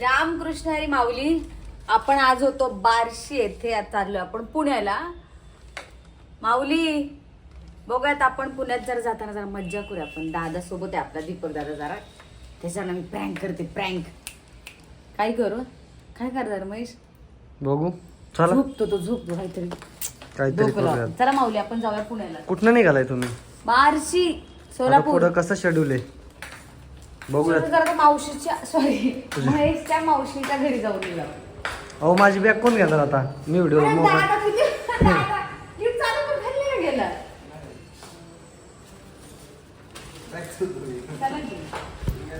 रामकृष्ण हरी माऊली आपण आज होतो बार्शी येथे. चाललो आपण पुण्याला. माऊली बघूयात आपण पुण्यात जर जाताना जरा मज्जा करूया आपण. दादा सोबत आहे आपला दीपक दादा जरा. त्याच्यानं मी प्रँक करते प्रँक काय करू? काय करणार महेश? बघू. चला. झोपतो तो झोपतो काहीतरी. काहीतरी डोकं लाव. करूयात चला माऊली आपण जाऊया पुण्याला. कुठनं निघालाय तुम्ही? बार्शी आता सोलापूर. कसं शेड्यूल आहे? करतो मावशीच्या सॉरी महेशच्या मावशीच्या घरी जाऊन गेला अहो माझी बॅग कोण घेणार आता? मी व्हिडिओ.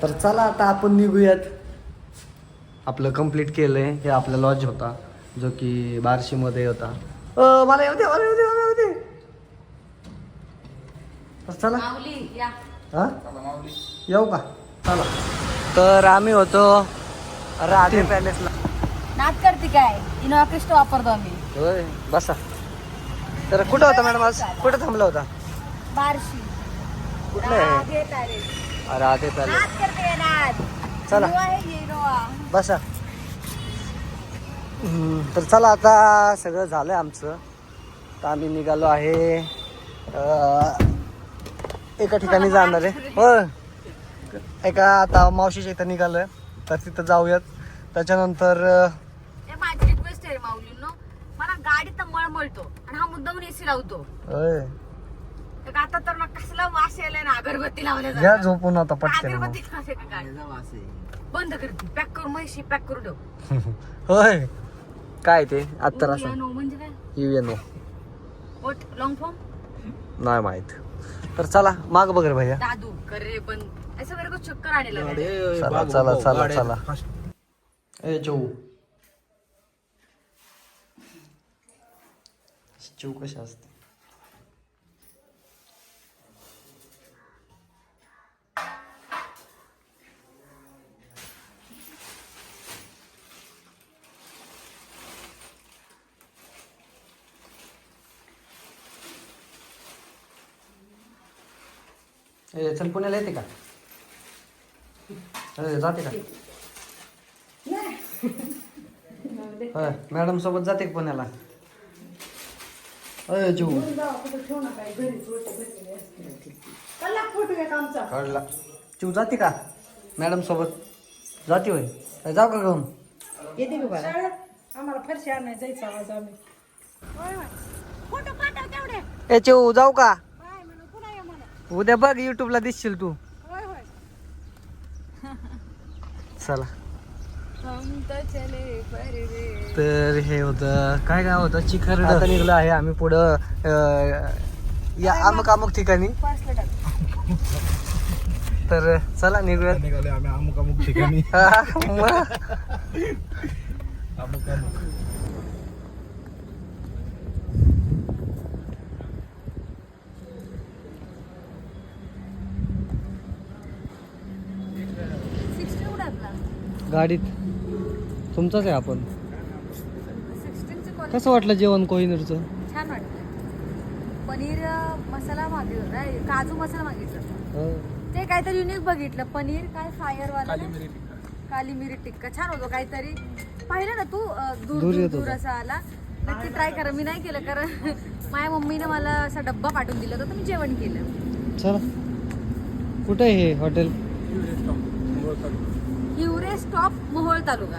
तर चला आता आपण निघूयात. आपलं कंप्लीट केलंय हे आपला लॉज होता जो की बार्शीमध्ये होता. अ, मला येऊ दे मला येऊ दे मला येऊ दे. तर चला. हा? येऊ का? तर आम्ही होतो राधे पॅलेसला नाच करते काय? इनोवा क्रिस्ट वापरतो आम्ही. होय बसा. तर कुठं होता मॅडम आज? कुठं थांबला होता? बार्शी. कुठलं आहे? राधे पॅलेस. राधे पॅलेस करते चला. इनोवा आहे ही इनोवा बसा. हम्म, तर चला आता सगळं झालंय आमचं. तर आम्ही निघालो आहे अं, एका ठिकाणी जाणार आहे. हो एका आता मावशीच्या इथं निघालोय. तर तिथं जाऊयात. त्याच्यानंतर अं, हे माझी रिक्वेस्ट आहे माऊलींनो. मला गाडीत तर मळमळतो आणि हा मुद्दामून एसी लावतो. होय. तर आता तर ना कसला वास यायलाय ना अगरबत्ती लावल्या घ्या झोपून आता पटकन मग. अगरबत्ती लावते का गाडी? बंद करते पॅक करून म्हशी पॅक करून ठेव. होय. काय ते? आत्तर असं. UNO म्हणजे काय? युएनओ वोट लॉंग फॉर्म नाही माहीत. तर चला माग बघ रे भैया. दादू. कर रे पण ऐसा मेरे को चक्कर आने लगा है. चला चला चला चला. ए चौ चौ कशी असते? ए चल पुण्याला येते का? जाते का? मॅडम सोबत जाते का पुण्याला? अय जीव. काढला. चिव जाते का? मॅडम सोबत. जाते होय. जाऊ का घेऊन? येते का आम्हाला फरशी आणायला जायचं आवाज आम्ही. फोटो पाठव तेवढे. ए चिव जाऊ का? उद्या बघ युट्यूबला दिसशील तू होय होय चला. तर हे होतं काय गाव होतं? चिखर आता निघलो आहे आम्ही पुढं या अमुक अमुक ठिकाणी. तर चला निघूया निघाले आम्ही अमुक अमुक ठिकाणी. मग. अमुक अमुक Sixteen कुठं आहे आपला? गाडीत. तुमचाच आहे आपण. कसं वाटलं जेवण कोहिनूरचं? छान वाटलं. पनीर मसाला मागितलं काजू मसाला मागितलं. ते काहीतरी युनिक बघितलं. पनीर काय फायर वाला ना? काली मिरी टिक्का. छान होतो काहीतरी. पाहिलं ना तू दूर दूर. असा आला. नक्की ट्राय करा. मी नाही केलं कारण माझ्या मम्मीने मला असा डब्बा पाठवून दिला होता तर मी जेवण केलं. चला. कुठे हे हॉटेल? हिवरे स्टॉप मोहोळ तालुका.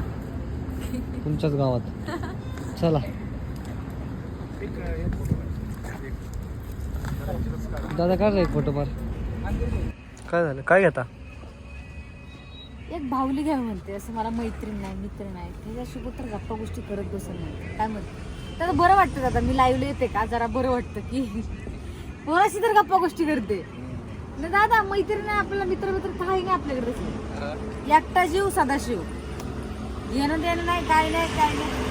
तुमच्याच गावात. चला. दादा काय रे फोटो मार. काय झालं? काय घेता? एक भावली घ्यावी म्हणते. असं मला मैत्रीण नाही मित्र नाही. त्याच्यासोबत तर गप्पा गोष्टी करत बसेल म्हणते काय म्हणते? त्याला बरं वाटतं दादा. मी लाईव्हला येते का? जरा बरं वाटतं की. कोणाशी तर गप्पा गोष्टी करते. दादा मैत्रीण आपल्याला मित्र मित्र काही नाही आपल्याकडे तसं. एकटा जीव सदाशिव. येणं देणं नाही काय नाही काय नाही.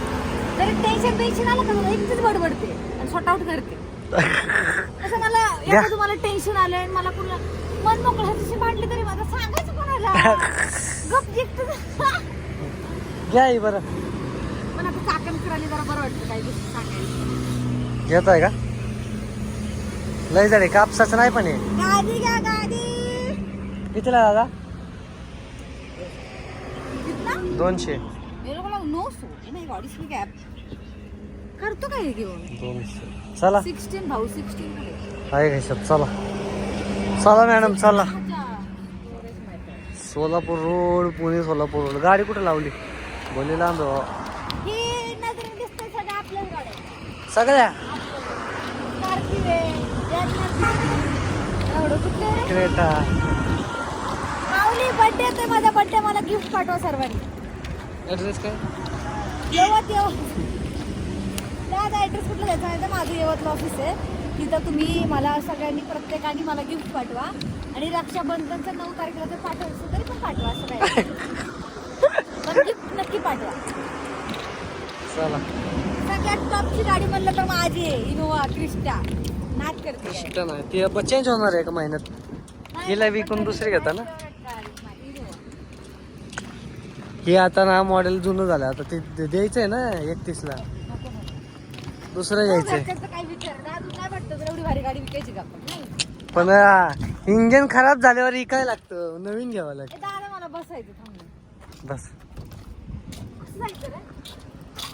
जरी टेन्शन टेन्शन आलं का मला एकटीच बडबडते आणि शॉर्ट आउट करते. असं मला एखादं तुम्हाला टेन्शन आलंय आणि मला कुणा मन मोकळं ह्याच्याशी भांडले तरी मला सांगायचं कोणाला? गप एकटं घ्या बरं. पण आता चाकण करायला जरा बरं वाटतं काही गोष्टी सांगायला. घेताय का? लय झाले कापसाचं नाही पण आहे. गादी घ्या गादी कितीला दादा? कितना दोनशे. मेरे को लगा no so oh my god इसमें क्या करतो काय हे घेऊन? दोनशे. चला. सिक्स्टीन भाऊ सिक्स्टीन आहे का हिशोब? चला. चला मॅडम चला. Solapur road Pune Solapur road. गाडी कुठे लावली? बोली लांब आहे बाबा. हे नजरेने दिसतंय सगळं आपल्याच गाड्या. सगळ्या? स्कॉर्पिओ आहे. क्रेटा. माऊली बर्थडे येतोय माझा बर्थडे मला गिफ्ट पाठवा सर्वांनी. ऍड्रेस काय? यवत यवत. माझा ॲड्रेस कुठला द्यायचा आहे? तर माझं यवतला ऑफिस आहे. तिथं तुम्ही मला सगळ्यांनी प्रत्येकाने मला गिफ्ट पाठवा. आणि रक्षाबंधनचं नऊ तारखेला जर पाठवायचं तरी पण पाठवा असं काय पण गिफ्ट नक्की पाठवा. चला. सगळ्यात टॉपची गाडी म्हणलं तर माझी आहे इनोवा क्रिस्टा करते. नाही. ती चेंज होणार आहे का महिन्यात हिला विकून दुसरी घेता ना? हे आता ना मॉडेल जुनं झालं. आता ते ते द्यायचंय ना एकतीसला. दुसरं घ्यायचंय. काय विचार? दादू काय वाटतं? तुला एवढी भारी गाडी विकायची का आपण? नाही. पण इंजिन खराब झाल्यावर काय लागतं. नवीन घ्यावं लागतं. ए, दादा मला बसायचं थांब बस.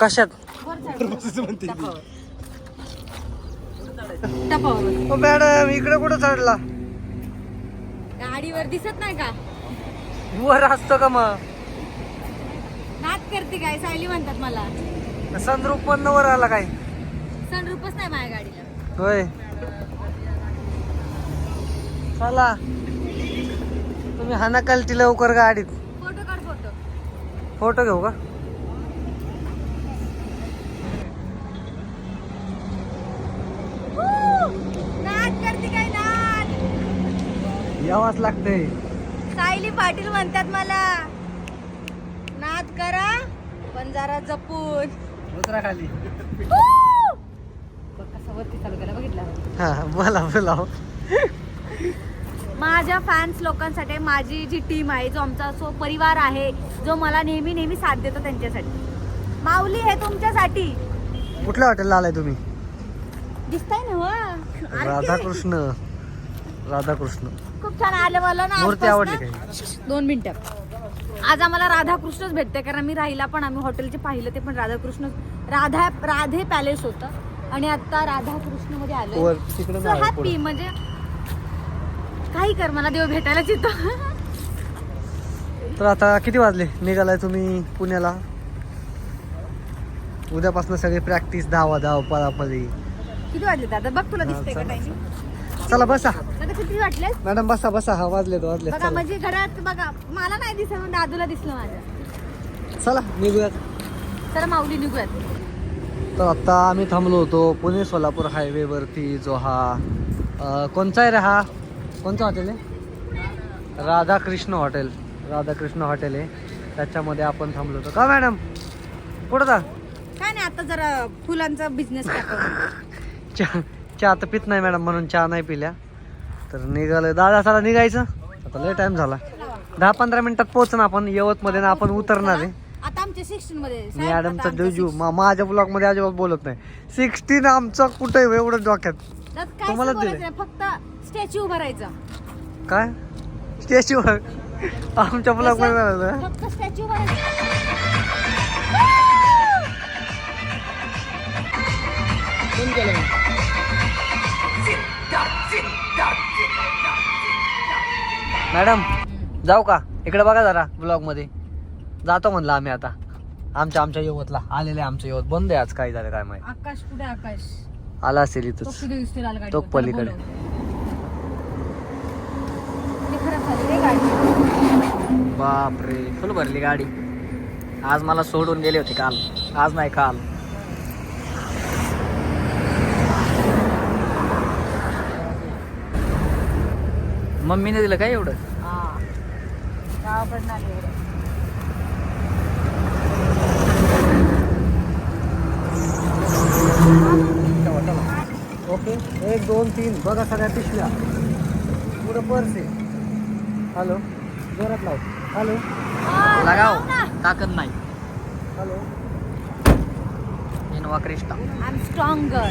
कशात? चढ. टपावर. ओ मॅडम इकडे कुठं चढला? गाडीवर दिसत नाही का? वर असतो का मग? नाच करते काय? सायली म्हणतात मला. संद्रूप पण वर आला काय? सनरूपच नाही माझ्या गाडीला. होय. चला. तुम्ही हाना कालती लवकर गाडीत. फोटो काढ फोटो. फोटो घेऊ का नाच करते काय नाच यावाच लागतंय. सायली पाटील म्हणतात मला नाच करा पण जरा जपून. दुसरा खाली बघ कसं वरती चालू केला बघितला हा बोला बोला. माझ्या फॅन्स लोकांसाठी माझी जी टीम आहे जो आमचा जो परिवार आहे जो मला नेहमी नेहमी साथ देतो त्यांच्यासाठी. माऊली हे तुमच्यासाठी. कुठल्या हॉटेलला आलाय तुम्ही? दिसताय ना हो? राधाकृष्ण. राधाकृष्ण. खूप छान आलं मला ना मूर्ती. आवडली काय दोन मिनिटं. आज आम्हाला राधाकृष्णच भेटते कारण मी राहिला पण आम्ही हॉटेलचे पाहिलं ते पण राधाकृष्ण राधा राधे पॅलेस होतं. आणि आता राधाकृष्णमध्ये आलो वर तिकडे हॅपी. म्हणजे काही कर मला देव भेटायलाच येतो. तर आता किती वाजले? निघालाय तुम्ही पुण्याला. उद्यापासून सगळी प्रॅक्टिस धावा धाव पळापळी. किती वाजले दादा? बघ तुला हा, दिसतंय का चला. बसा. किती वाटले मॅडम बसा बसा. हा वाजले वाजले बघा चला. म्हणजे घरात बघा मला नाही दिसत पण दादूला दिसलं माझ्या चला निघूयात. तर माऊली निघूयात. तर आता आम्ही थांबलो होतो पुणे सोलापूर हायवे वरती जो हा अं, कोणचा आहे रे हा? कोणतं हॉटेल आहे? राधाकृष्ण हॉटेल राधाकृष्ण हॉटेल आहे. त्याच्यामध्ये आपण थांबलो होतो. का मॅडम? कुठं जा? काय नाही आता जरा फुलांचा बिझनेस टाकतो चहा चहा तर पित नाही मॅडम म्हणून चहा नाही पिल्या. तर निघालं दादा चला निघायचं. आता लय टाइम झाला. दहा पंधरा मिनिटात पोहोचणार आपण यवतमध्ये ना आपण उतरणार आहे. आता आमच्या मध्ये. मॅडमचं डोजू माझ्या ब्लॉगमध्ये अजिबात बोलत नाही. सिक्स्टीन आमचं कुठे एवढं डोक्यात? त्यात काय तुम्हालाच बोलायचं दिलंय. नाही, फक्त स्टॅच्यू उभं राहायचं काय स्टेशवर आमच्या ब्लॉगमध्ये नाही आलं. फक्त स्टॅच्यू मॅडम जाऊ का? इकडे बघा जरा ब्लॉगमध्ये. जातो म्हणलं आम्ही आता. आमच्या आमच्या यवतला. आलेले आमचं यवत. बंद आहे आज. काय झालं काय माहिती. आकाश कुठे आकाश? आला असेल इथंच. गाडी तो पलीकडे. बापरे. फुल भरली गाडी. आज मला सोडून गेले होते काल. आज नाही काल. मम्मीने दिलं काय एवढं? हा. गावाकडनं आले एवढं. ओके एक दोन तीन. बघा सगळ्या पिशव्या. पुढं पर्स आहे. हॅलो जोरात लाव. हॅलो. लगाव. ताकद नाही. Hello. Innova Crysta. I am stronger